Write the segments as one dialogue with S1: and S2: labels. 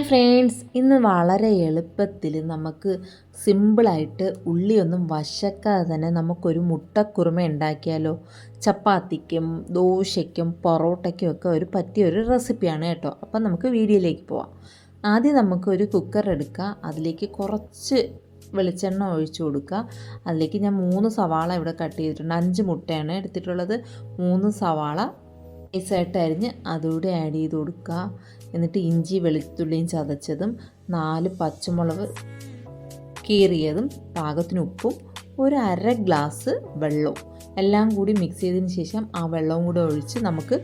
S1: Hi friends ഇന്ന് വളരെ എളുപ്പത്തിൽ നമുക്ക് സിമ്പിളായിട്ട് ഉള്ളിയൊന്നും വശക്കാതെ തന്നെ നമുക്കൊരു മുട്ടക്കുറുമ ഉണ്ടാക്കിയാലോ? ചപ്പാത്തിക്കും ദോശയ്ക്കും പൊറോട്ടയ്ക്കും ഒക്കെ ഒരു പറ്റിയ ഒരു റെസിപ്പിയാണ് കേട്ടോ. അപ്പം നമുക്ക് വീഡിയോയിലേക്ക് പോവാം. ആദ്യം നമുക്ക് ഒരു കുക്കർ എടുക്കുക. അതിലേക്ക് കുറച്ച് വെളിച്ചെണ്ണ ഒഴിച്ചു കൊടുക്കുക. അതിലേക്ക് ഞാൻ മൂന്ന് സവാള ഇവിടെ കട്ട് ചെയ്തിട്ടുണ്ട്. അഞ്ച് മുട്ടയാണ് എടുത്തിട്ടുള്ളത്. മൂന്ന് സവാള നൈസായിട്ട് അരിഞ്ഞ് അതുകൂടെ ആഡ് ചെയ്ത് കൊടുക്കുക എന്നിട്ട് ഇഞ്ചി വെളുത്തുള്ളിയും ചതച്ചതും നാല് പച്ചമുളക് കീറിയതും പാകത്തിന് ഉപ്പും ഒരു അര ഗ്ലാസ് വെള്ളവും. എല്ലാം കൂടി മിക്സ് ചെയ്തതിന് ശേഷം ആ വെള്ളവും കൂടെ ഒഴിച്ച് നമുക്ക്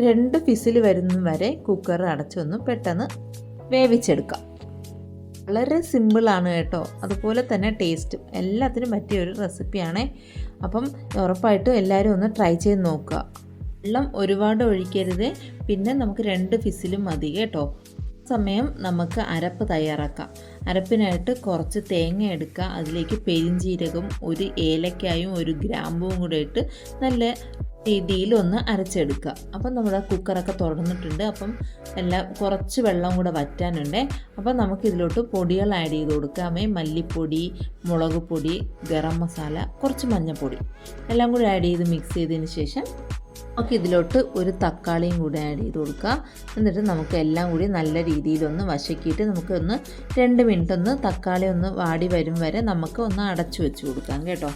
S1: രണ്ട് ഫിസിൽ വരുന്ന വരെ കുക്കർ അടച്ചൊന്ന് പെട്ടെന്ന് വേവിച്ചെടുക്കാം. വളരെ സിമ്പിളാണ് കേട്ടോ. അതുപോലെ തന്നെ ടേസ്റ്റും എല്ലാത്തിനും പറ്റിയ ഒരു റെസിപ്പിയാണേ അപ്പം ഉറപ്പായിട്ടും എല്ലാവരും ഒന്ന് ട്രൈ ചെയ്ത് നോക്കുക. വെള്ളം ഒരുപാട് ഒഴിക്കരുത്. പിന്നെ നമുക്ക് രണ്ട് ഫിസിലും മതി കേട്ടോ. സമയം നമുക്ക് അരപ്പ് തയ്യാറാക്കാം. അരപ്പിനായിട്ട് കുറച്ച് തേങ്ങ എടുക്കുക. അതിലേക്ക് പെരിഞ്ചീരകം ഒരു ഏലക്കായും ഒരു ഗ്രാമ്പും കൂടെ ഇട്ട് നല്ല രീതിയിൽ ഒന്ന് അരച്ചെടുക്കുക. അപ്പം നമ്മുടെ കുക്കറൊക്കെ തുറന്നിട്ടുണ്ട്. അപ്പം എല്ലാം കുറച്ച് വെള്ളം കൂടെ വറ്റാനുണ്ട്. അപ്പം നമുക്ക് ഇതിലോട്ട് പൊടികൾ ആഡ് ചെയ്ത് കൊടുക്കാമേ മല്ലിപ്പൊടി മുളക് പൊടി ഗരം മസാല കുറച്ച് മഞ്ഞൾപ്പൊടി. എല്ലാം കൂടി ആഡ് ചെയ്ത് മിക്സ് ചെയ്തതിന് ശേഷം നമുക്ക് ഇതിലോട്ട് ഒരു തക്കാളിയും കൂടി ആഡ് ചെയ്ത് കൊടുക്കുക. എന്നിട്ട് നമുക്ക് എല്ലാം കൂടി നല്ല രീതിയിലൊന്ന് വശക്കിയിട്ട് നമുക്കൊന്ന് രണ്ട് മിനിറ്റ് ഒന്ന് തക്കാളി ഒന്ന് വാടി വരും വരെ നമുക്ക് ഒന്ന് അടച്ചു വെച്ച് കൊടുക്കാം കേട്ടോ.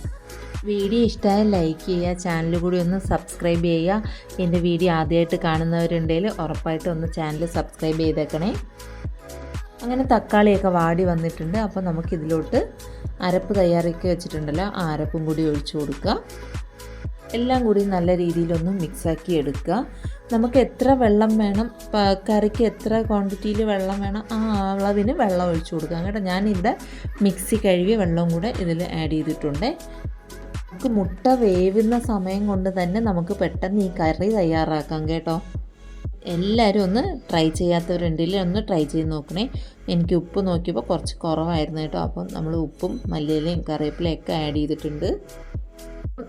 S1: വീഡിയോ ഇഷ്ടമായ ലൈക്ക് ചെയ്യുക ചാനൽ കൂടി ഒന്ന് സബ്സ്ക്രൈബ് ചെയ്യുക. എന്റെ വീഡിയോ ആദ്യമായിട്ട് കാണുന്നവരുണ്ടെങ്കിൽ ഉറപ്പായിട്ട് ഒന്ന് ചാനൽ സബ്സ്ക്രൈബ് ചെയ്തേക്കണേ. അങ്ങനെ തക്കാളിയൊക്കെ വാടി വന്നിട്ടുണ്ട്. അപ്പോൾ നമുക്കിതിലോട്ട് അരപ്പ് തയ്യാറാക്കി വെച്ചിട്ടുണ്ടല്ലോ. ആ അരപ്പും കൂടി ഒഴിച്ചു കൊടുക്കുക. എല്ലാം കൂടി നല്ല രീതിയിലൊന്ന് മിക്സാക്കി എടുക്കുക. നമുക്ക് എത്ര വെള്ളം വേണം? കറിക്ക് എത്ര ക്വാണ്ടിറ്റിയിൽ വെള്ളം വേണം? ആ അളവിന് വെള്ളം ഒഴിച്ചു കൊടുക്കാം കേട്ടോ. ഞാനിവിടെ മിക്സി കഴുകിയ വെള്ളം കൂടെ ഇതിൽ ആഡ് ചെയ്തിട്ടുണ്ട്. നമുക്ക് മുട്ട വേവുന്ന സമയം കൊണ്ട് തന്നെ നമുക്ക് പെട്ടെന്ന് ഈ കറി തയ്യാറാക്കാം കേട്ടോ. എല്ലാവരും ഒന്ന് ട്രൈ ചെയ്യാത്തവരുണ്ടെങ്കിൽ ഒന്ന് ട്രൈ ചെയ്ത് നോക്കണേ. എനിക്ക് ഉപ്പ് നോക്കിയപ്പോൾ കുറച്ച് കുറവായിരുന്നു കേട്ടോ. അപ്പം നമ്മൾ ഉപ്പും മല്ലിയിലയും കറിവേപ്പിലയൊക്കെ ആഡ് ചെയ്തിട്ടുണ്ട്.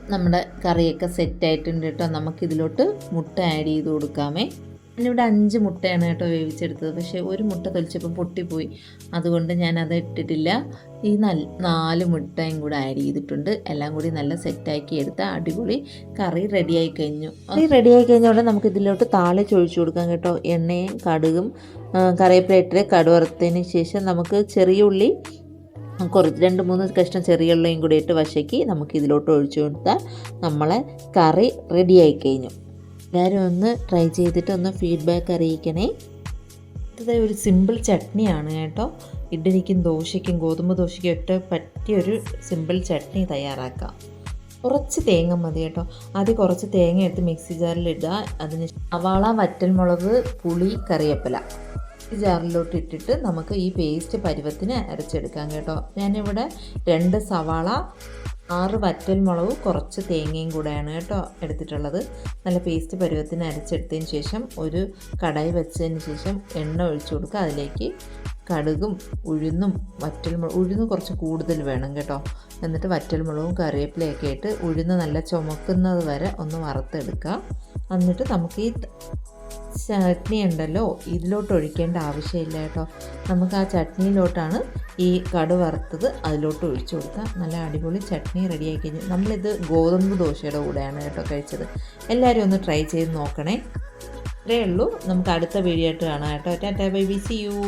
S1: നമ്മുടെ കറിയൊക്കെ സെറ്റായിട്ടുണ്ട് കേട്ടോ. നമുക്കിതിലോട്ട് മുട്ട ആഡ് ചെയ്ത് കൊടുക്കാമേ. ഞാനിവിടെ അഞ്ച് മുട്ടയാണ് കേട്ടോ വേവിച്ചെടുത്തത്. പക്ഷേ ഒരു മുട്ട തൊലിച്ചപ്പോൾ പൊട്ടിപ്പോയി. അതുകൊണ്ട് ഞാൻ അത് ഇട്ടിട്ടില്ല. ഈ നല്ല നാല് മുട്ടയും കൂടെ ആഡ് ചെയ്തിട്ടുണ്ട്. എല്ലാം കൂടി നല്ല സെറ്റാക്കി എടുത്ത അടിപൊളി കറി റെഡിയായി കഴിഞ്ഞു. കറി റെഡിയായി കഴിഞ്ഞോടെ നമുക്ക് ഇതിലോട്ട് താളെ ചൊഴിച്ചു കൊടുക്കാം കേട്ടോ. എണ്ണയും കടുകും കറിവേപ്പില കടുവറുത്തതിന് ശേഷം നമുക്ക് ചെറിയ ഉള്ളി കുറച്ച് രണ്ട് മൂന്ന് കഷ്ണം ചെറിയ ഉള്ളിയും കൂടി ഇട്ട് വശക്കി നമുക്ക് ഇതിലോട്ട് ഒഴിച്ചു കൊടുത്താൽ നമ്മളെ കറി റെഡിയായി കഴിഞ്ഞു. എല്ലാവരും ഒന്ന് ട്രൈ ചെയ്തിട്ട് ഒന്ന് ഫീഡ്ബാക്ക് അറിയിക്കണേ. അടുത്തത് ഒരു സിമ്പിൾ ചട്നിയാണ് കേട്ടോ. ഇഡ്ഡലിക്കും ദോശയ്ക്കും ഗോതമ്പ് ദോശയ്ക്കും ഒക്കെ പറ്റിയൊരു സിമ്പിൾ ചട്നി തയ്യാറാക്കാം. കുറച്ച് തേങ്ങ മതി കേട്ടോ. ആദ്യം കുറച്ച് തേങ്ങ എടുത്ത് മിക്സി ജാറിൽ ഇടുക. അതിന് സവാള വറ്റൽമുളക് പുളി കറിവേപ്പില. ജാറിലോട്ട് ഇട്ടിട്ട് നമുക്ക് ഈ പേസ്റ്റ് പരുവത്തിന് അരച്ചെടുക്കാം കേട്ടോ. ഞാനിവിടെ രണ്ട് സവാള ആറ് വറ്റൽ മുളക് കുറച്ച് തേങ്ങയും കൂടെയാണ് കേട്ടോ എടുത്തിട്ടുള്ളത്. നല്ല പേസ്റ്റ് പരുവത്തിന് അരച്ചെടുത്തതിന് ശേഷം ഒരു കടായി വെച്ചതിന് ശേഷം എണ്ണ ഒഴിച്ചു കൊടുക്കുക. അതിലേക്ക് കടുകും ഉഴുന്നും വറ്റൽമുളക് ഉഴുന്ന് കുറച്ച് കൂടുതൽ വേണം കേട്ടോ. എന്നിട്ട് വറ്റൽമുളകും കറിവേപ്പിലയൊക്കെ ഇട്ട് ഉഴുന്ന് നല്ല ചുമക്കുന്നത് വരെ ഒന്ന് വറുത്തെടുക്കുക എന്നിട്ട് നമുക്ക് ഈ ചട്നി ഉണ്ടല്ലോ ഇതിലോട്ട് ഒഴിക്കേണ്ട ആവശ്യമില്ല കേട്ടോ. നമുക്ക് ആ ചട്നിയിലോട്ടാണ് ഈ കടു വറുത്തത് അതിലോട്ട് ഒഴിച്ചു കൊടുക്കുക നല്ല അടിപൊളി ചട്നി റെഡിയാക്കി കഴിഞ്ഞു. നമ്മളിത് ഗോതമ്പ് ദോശയുടെ കൂടെയാണ് കേട്ടോ കഴിച്ചത്. എല്ലാവരും ഒന്ന് ട്രൈ ചെയ്ത് നോക്കണേ. ഇത്രയേ ഉള്ളൂ. നമുക്ക് അടുത്ത വീഡിയോ ആയിട്ട് കാണാം കേട്ടോ. Tata bye bye see you.